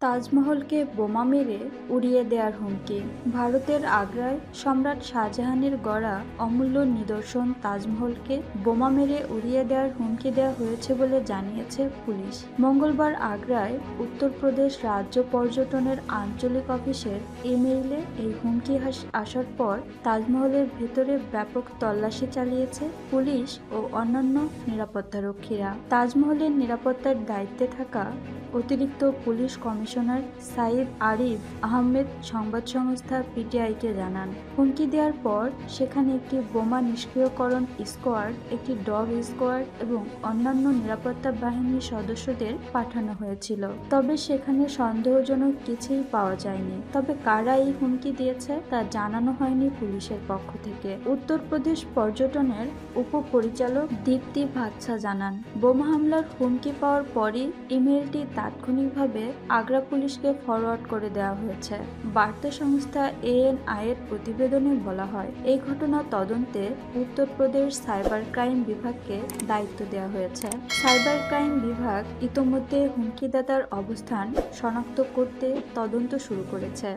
তাজমহলকে বোমা মেরে উড়িয়ে দেওয়ার হুমকি। ভারতের আগ্রায় সম্রাট শাহজাহানের গড়া অমূল্য নিদর্শন তাজমহলকে বোমা মেরে উড়িয়ে দেওয়ার হুমকি দেওয়া হয়েছে বলে জানিয়েছে পুলিশ। মঙ্গলবার আগ্রায় উত্তরপ্রদেশ রাজ্য পর্যটনের আঞ্চলিক অফিসের ইমেইলে এই হুমকি আসার পর তাজমহলের ভেতরে ব্যাপক তল্লাশি চালিয়েছে পুলিশ ও অন্যান্য নিরাপত্তারক্ষীরা। তাজমহলের নিরাপত্তার দায়িত্বে থাকা অতিরিক্ত পুলিশ কমিশনার সাইদ আরিফ আহমেদ সংবাদ সংস্থা পিটিআইকে জানান। হুমকি দেওয়ার পর সেখানে একটি বোমা নিষ্ক্রিয়করণ স্কোয়াড, একটি ডগ স্কোয়াড এবং অন্যান্য নিরাপত্তা বাহিনীর সদস্যদের পাঠানো হয়েছিল। তবে সেখানে সন্দেহজনক কিছুই পাওয়া যায়নি। তবে কারা এই হুমকি দিয়েছে তা জানানো হয়নি পুলিশের পক্ষ থেকে। উত্তরপ্রদেশ পর্যটনের উপপরিচালক দীপ্তি ভাতসা জানান, বোমা হামলার হুমকি পাওয়ার পরই ইমেলটি তাৎক্ষণিকভাবে আগ্রা পুলিশকে ফরওয়ার্ড করে দেওয়া হয়েছে। বার্তা সংস্থা এএনআই এর প্রতিবেদনে বলা হয়, এই ঘটনা তদন্তে উত্তরপ্রদেশ সাইবার ক্রাইম বিভাগকে দায়িত্ব দেওয়া হয়েছে। সাইবার ক্রাইম বিভাগ ইতোমধ্যে হুমকিদাতার অবস্থান শনাক্ত করতে তদন্ত শুরু করেছে।